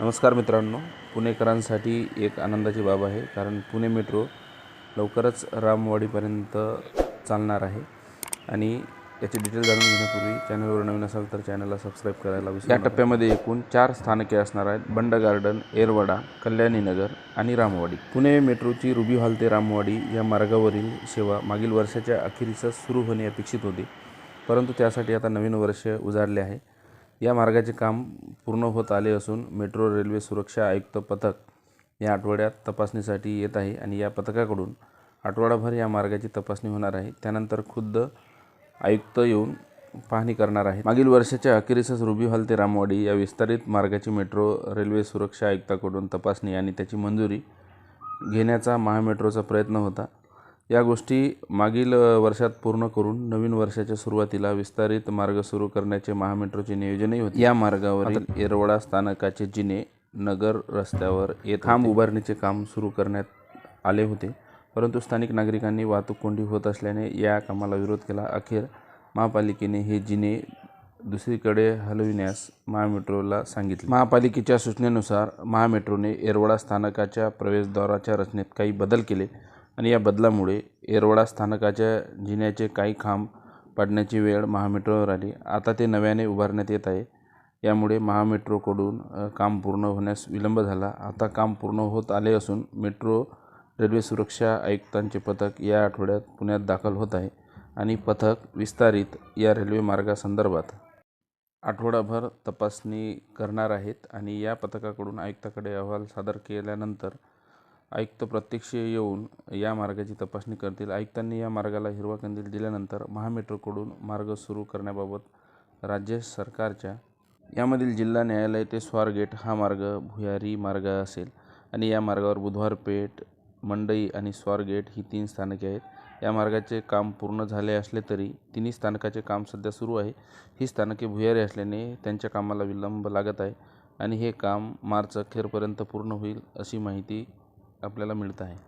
नमस्कार मित्रांनो पुणेकरांसाठी एक आनंदाची बाब आहे कारण पुणे मेट्रो लवकरच रामवाडीपर्यंत चालणार आहे. आणि याची डिटेल जाणून घेण्यापूर्वी चॅनलवर नवीन असाल तर चॅनलला सबस्क्राईब करायला विसरू या टप्प्यामध्ये एकूण चार स्थानके असणार आहेत बंड गार्डन एरवाडा कल्याणीनगर आणि रामवाडी. पुणे मेट्रोची रुबी हॉल ते रामवाडी या मार्गावरील सेवा मागील वर्षाच्या अखेरीसच सुरू होणे अपेक्षित होते परंतु त्यासाठी आता नवीन वर्ष उजाडले आहे. या मार्गाचे काम पूर्ण होत आले असून मेट्रो रेल्वे सुरक्षा आयुक्त पथक या आठवड्यात तपासणीसाठी येत आहे आणि या पथकाकडून आठवडाभर या मार्गाची तपासणी होणार आहे. त्यानंतर खुद्द आयुक्त येऊन पाहणी करणार आहे मागील वर्षाच्या अखेरीसच रुबी हॉल ते रामवाडी या विस्तारित मार्गाची मेट्रो रेल्वे सुरक्षा आयुक्ताकडून तपासणी आणि त्याची मंजुरी घेण्याचा महामेट्रोचा प्रयत्न होता. या गोष्टी मागील वर्षात पूर्ण करून नवीन वर्षाच्या सुरुवातीला विस्तारित मार्ग सुरू करण्याचे महामेट्रोचे नियोजनही होते. या मार्गावरील येरवडा स्थानकाचे जिने नगर रस्त्यावर येत खांब उभारणीचे काम सुरू करण्यात आले होते. परंतु स्थानिक नागरिकांनी वाहतूक कोंडी होत असल्याने या कामाला विरोध केला. अखेर महापालिकेने हे जिने दुसरीकडे हलविण्यास महामेट्रोला सांगितले. महापालिकेच्या सूचनेनुसार महामेट्रोने येरवडा स्थानकाच्या प्रवेशद्वाराच्या रचनेत काही बदल केले. आणि या बदलामुळे येरवडा स्थानकाच्या जिन्याचे काही खांब पडण्याची वेळ महामेट्रोवर आली. आता ते नव्याने उभारण्यात येत आहे. यामुळे महामेट्रोकडून काम पूर्ण होण्यास विलंब झाला. आता काम पूर्ण होत आले असून मेट्रो रेल्वे सुरक्षा आयुक्तांचे पथक या आठवड्यात पुण्यात दाखल होत आहे आणि पथक विस्तारित या रेल्वे मार्गासंदर्भात आठवडाभर तपासणी करणार आहेत आणि या पथकाकडून आयुक्ताकडे अहवाल सादर केल्यानंतर आयुक्त प्रत्यक्ष येऊन या मार्गाची तपासणी करतील. आयुक्तांनी या मार्गाला हिरवा कंदील दिल्यानंतर महामेट्रोकडून मार्ग सुरू करण्याबाबत राज्य सरकारच्या यामधील जिल्हा न्यायालय ते स्वारगेट हा मार्ग भुयारी मार्ग असेल आणि या मार्गावर बुधवार पेठ मंडई आणि स्वारगेट ही तीन स्थानके आहेत. या मार्गाचे काम पूर्ण झाले असले तरी तिन्ही स्थानकाचे काम सध्या सुरू आहे. ही स्थानके भुयारी असल्याने त्यांच्या कामाला विलंब लागत आहे आणि हे काम मार्च अखेरपर्यंत पूर्ण होईल अशी माहिती आपल्याला मिळत आहे.